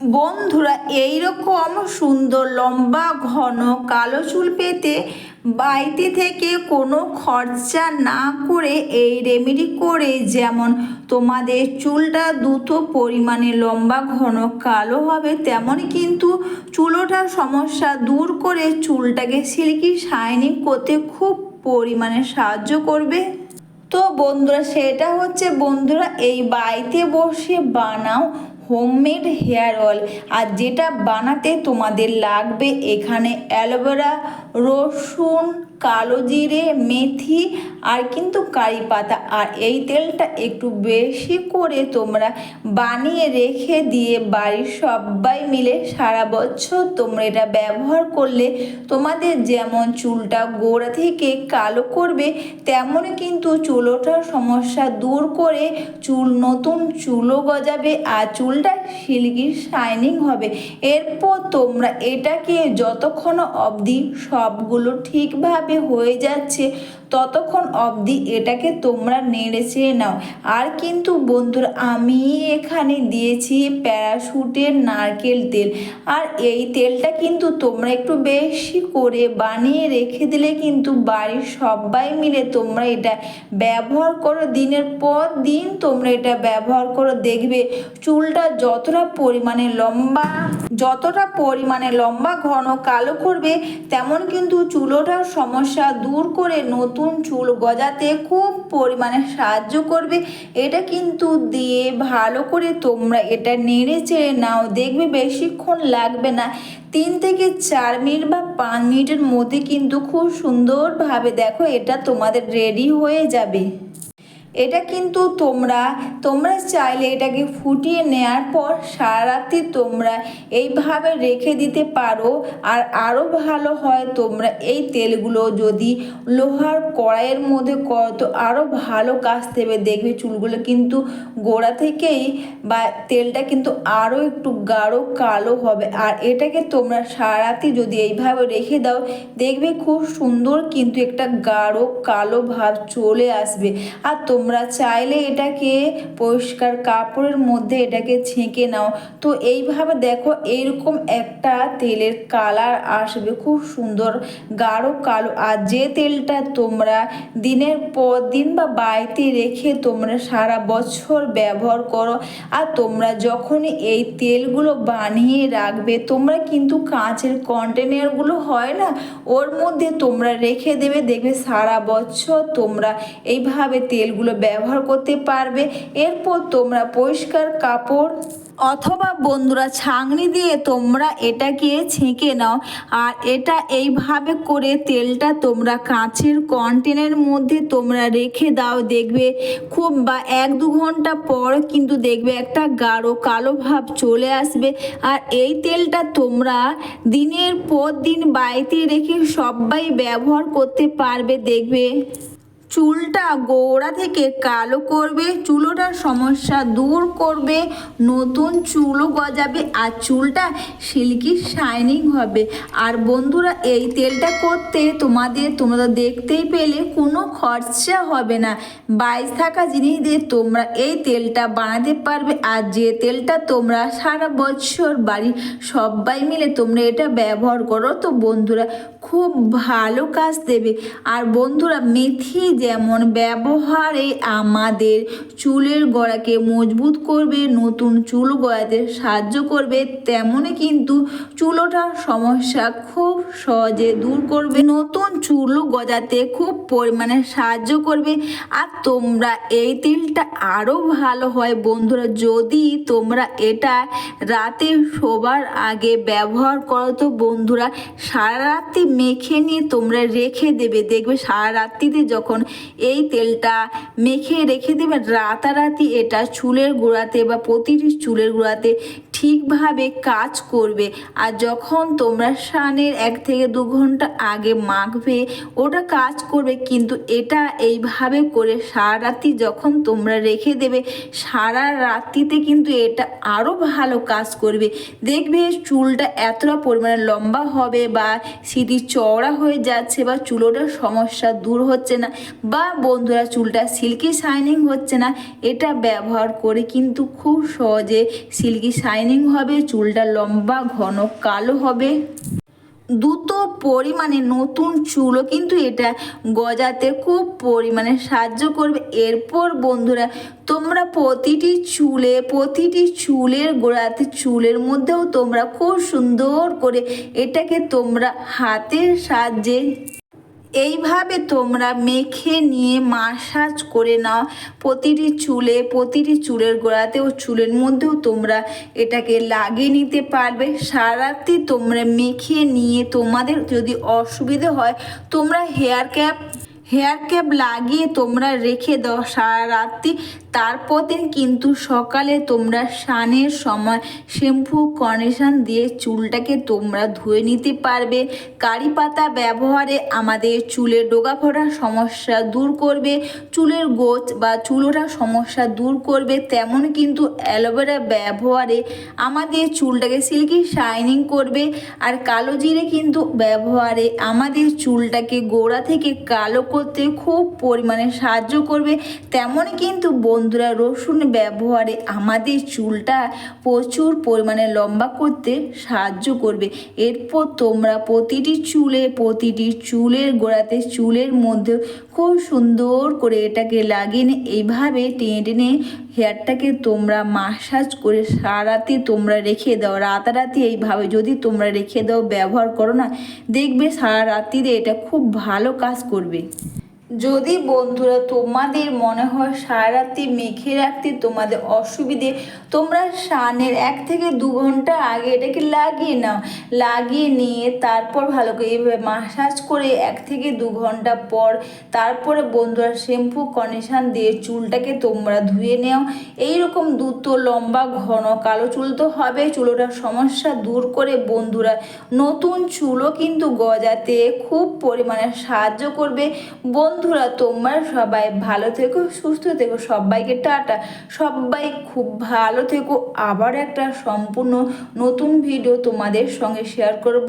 বন্ধুরা, এইরকম সুন্দর লম্বা, ঘন, কালো চুল পেতে বাড়িতে থেকে কোনো খরচা না করে এই রেমেডি করে যেমন তোমাদের চুলটা দ্রুত পরিমাণে লম্বা, ঘন, কালো হবে তেমনই কিন্তু চুলোটার সমস্যা দূর করে চুলটাকে সিল্কি শাইনিং করতে খুব পরিমাণে সাহায্য করবে। তো বন্ধুরা, সেটা হচ্ছে বন্ধুরা, এই বাড়িতে বসে বানাও হোমমেড হেয়ার অয়েল আর যেটা বানাতে তোমাদের লাগবে এখানে অ্যালোভেরা রসুন কালো জিরে মেথি আর কিন্তু কারি পাতা, আর এই তেলটা একটু বেশি করে তোমরা বানিয়ে রেখে দিয়ে বাড়ির সবাই মিলে সারা বছর তোমরা এটা ব্যবহার করলে তোমাদের যেমন চুলটা গোড়া থেকে কালো করবে তেমনই কিন্তু চুলোটার সমস্যা দূর করে চুল নতুন চুলও গজাবে আর চুলটা সিল্কি শাইনিং হবে। এরপর তোমরা এটাকে যতক্ষণ অবধি সবগুলো ঠিকভাবে হয়ে যাচ্ছে ততক্ষণ অবধি এটাকে তোমরা নেড়ে চেড়ে নাও। আর কিন্তু বন্ধুরা, আমি এখানে দিয়েছি প্যারাশুটের নারকেল তেল। আর এই তেলটা কিন্তু তোমরা একটু বেশি করে বানিয়ে রেখে দিলে কিন্তু বাড়ির সবাই মিলে তোমরা এটা ব্যবহার করো। দিনের পর দিন তোমরা এটা ব্যবহার করো। দেখবে চুলটা যতটা পরিমাণে লম্বা, যতটা পরিমাণে লম্বা, ঘন, কালো করবে, তেমন কিন্তু চুলোটার সমস্যা দূর করে নতুন চুল গজাতে খুব পরিমাণে সাহায্য করবে। এটা কিন্তু দিয়ে ভালো করে তোমরা এটা নেড়ে চেড়ে নাও। দেখবে বেশিক্ষণ লাগবে না। তিন থেকে চার মিনিট বা পাঁচ মিনিটের মধ্যে কিন্তু খুব সুন্দরভাবে দেখো এটা তোমাদের রেডি হয়ে যাবে। এটা কিন্তু তোমরা তোমরা চাইলে এটাকে ফুটিয়ে নেওয়ার পর সারা রাত্রি তোমরা এইভাবে রেখে দিতে পারো। আর আরও ভালো হয় তোমরা এই তেলগুলো যদি লোহার কড়াইয়ের মধ্যে করো, তো আরও ভালো কাজ দেবে। দেখবে চুলগুলো কিন্তু গোড়া থেকেই বা তেলটা কিন্তু আরও একটু গাঢ় কালো হবে। আর এটাকে তোমরা সারা রাত্রি যদি এইভাবে রেখে দাও, দেখবে খুব সুন্দর কিন্তু একটা গাঢ় কালো ভাব চলে আসবে। আর চাইলে এটাকে পরিষ্কার কাপড়ের মধ্যে এটাকে ছেঁকে নাও। তো এইভাবে দেখো এইরকম একটা তেলের কালার আসবে, খুব সুন্দর, গাঢ়, কালো। আর যে তেলটা তোমরা দিনের পর দিন বা বাড়িতে রেখে তোমরা সারা বছর ব্যবহার করো, আর তোমরা যখন এই তেলগুলো বানিয়ে রাখবে, তোমরা কিন্তু কাঁচের কন্টেনারগুলো হয় না, ওর মধ্যে তোমরা রেখে দেবে, দেখবে সারা বছর তোমরা এইভাবে তেলগুলো ব্যবহার করতে পারবে। এরপর তোমরা পরিষ্কার কাপড় অথবা বন্ধুরা ছাঁকনি দিয়ে তোমরা এটাকে ছেঁকে নাও। আর এটা এইভাবে করে তেলটা তোমরা কাঁচের কন্টেনের মধ্যে তোমরা রেখে দাও। দেখবে খুব বা এক দু ঘণ্টা পর কিন্তু দেখবে একটা গাঢ় কালো ভাব চলে আসবে। আর এই তেলটা তোমরা দিনের পর দিন বাড়িতে রেখে সবাই ব্যবহার করতে পারবে। দেখবে চুলটা গোড়া থেকে কালো করবে চুলোটার সমস্যা দূর করবে, নতুন চুলও গজাবে আর চুলটা সিল্কি শাইনিং হবে। আর বন্ধুরা, এই তেলটা করতে তোমাদের, তোমরা দেখতেই পেলে কোনো খরচা হবে না। বাইশ থাকা জিনিস দিয়ে তোমরা এই তেলটা বানাতে পারবে আর যে তেলটা তোমরা সারা বছর বাড়ি সবাই মিলে তোমরা এটা ব্যবহার করো। তো বন্ধুরা খুব ভালো কাজ দেবে। আর বন্ধুরা, মেথি যেমন ব্যবহারে আমাদের চুলের গোড়াকে মজবুত করবে, নতুন চুল গড়াতে সাহায্য করবে তেমনই কিন্তু চুলোটার সমস্যা খুব সহজে দূর করবে। নতুন চুল গজাতে খুব পরিমাণে সাহায্য করবে। আর তোমরা এই তেলটা আরও ভালো হয় বন্ধুরা, যদি তোমরা এটা রাতে শোবার আগে ব্যবহার করো, তো বন্ধুরা সারা রাত্রি মেখে নিয়ে তোমরা রেখে দেবে। দেখবে সারা রাত্রিতে যখন এই তেলটা মেখে রেখে দেবে, রাতারাতি এটা চুলের গোড়াতে বা প্রতিটি চুলের গোড়াতে ঠিকভাবে কাজ করবে। আর যখন তোমরা স্নানের এক থেকে দু ঘণ্টা আগে মাখবে, ওটা কাজ করবে। কিন্তু এটা এইভাবে করে সারা রাত্রি যখন তোমরা রেখে দেবে সারা রাত্রিতে কিন্তু এটা আরও ভালো কাজ করবে। দেখবে চুলটা এতটা পরিমাণে লম্বা হবে বা সিটি চওড়া হয়ে যাচ্ছে বা চুলোটার সমস্যা দূর হচ্ছে না বা বন্ধুরা, চুলটা সিল্কি শাইনিং হচ্ছে না, এটা ব্যবহার করে কিন্তু খুব সহজে সিল্কি শাইনিং হবে, চুলটা লম্বা, ঘন, কালো হবে। দ্রুত পরিমাণে নতুন চুলও কিন্তু এটা গজাতে খুব পরিমাণে সাহায্য করবে। এরপর বন্ধুরা, তোমরা প্রতিটি চুলে, প্রতিটি চুলের গোড়াতে, চুলের মধ্যেও তোমরা খুব সুন্দর করে এটাকে তোমরা হাতের সাহায্যে এইভাবে তোমরা মেখে নিয়ে মাসাজ করে নাও। প্রতিটি চুলে, প্রতিটি চুলের গোড়াতেও, চুলের মধ্যেও তোমরা এটাকে লাগিয়ে নিতে পারবে। সারাতে তোমরা মেখে নিয়ে তোমাদের যদি অসুবিধে হয়, তোমরা হেয়ার ক্যাপ হেয়ার ক্যাপ লাগিয়ে তোমরা রেখে দাও সারা রাত্রি তারপর দিন কিন্তু সকালে তোমরা স্নানের সময় শ্যাম্পু কন্ডিশন দিয়ে চুলটাকে তোমরা ধুয়ে নিতে পারবে। কারি পাতা ব্যবহারে আমাদের চুলের ডোগা ফোটার সমস্যা দূর করবে, চুলের গোছ বা চুল ওঠার সমস্যা দূর করবে। তেমন কিন্তু অ্যালোভেরা ব্যবহারে আমাদের চুলটাকে সিল্কি শাইনিং করবে। আর কালো জিরে কিন্তু ব্যবহারে আমাদের চুলটাকে গোড়া থেকে কালো করতে খুব পরিমাণে সাহায্য করবে। তেমন কিন্তু বন্ধুরা, রসুন ব্যবহারে আমাদের চুলটা প্রচুর পরিমাণে লম্বা করতে সাহায্য করবে। এরপর তোমরা প্রতিটি চুলে, প্রতিটি চুলের গোড়াতে, চুলের মধ্যে খুব সুন্দর করে এটাকে লাগিয়ে নিয়ে এইভাবে টেনে টেনে হেয়ারটাকে তোমরা মাসাজ করে সারাতে তোমরা রেখে দাও। রাতারাতি এইভাবে যদি তোমরা রেখে দাও, ব্যবহার করো না, দেখবে সারা রাত্রিতে এটা খুব ভালো কাজ করবে। যদি বন্ধুরা তোমাদের মনে হয় সারা রাত্রি মেখে রাখতে তোমাদের অসুবিধে, তোমরা স্নানের এক থেকে দু ঘণ্টা আগে এটাকে লাগিয়ে নাও। লাগিয়ে নিয়ে তারপর ভালো করে এইভাবে মাসাজ করে এক থেকে দু ঘণ্টা পর তারপরে বন্ধুরা শ্যাম্পু কন্ডিশন দিয়ে চুলটাকে তোমরা ধুয়ে নাও। এইরকম দ্রুত লম্বা, ঘন, কালো চুল তো হবে চুলোটার সমস্যা দূর করে বন্ধুরা নতুন চুলও কিন্তু গজাতে খুব পরিমাণে সাহায্য করবে। বন্ধুরা, তোমরা সবাই ভালো থেকো, সুস্থ থেকো, সবাইকে টাটা। সবাই খুব ভালো থেকো। আবার একটা সম্পূর্ণ নতুন ভিডিও তোমাদের সঙ্গে শেয়ার করব।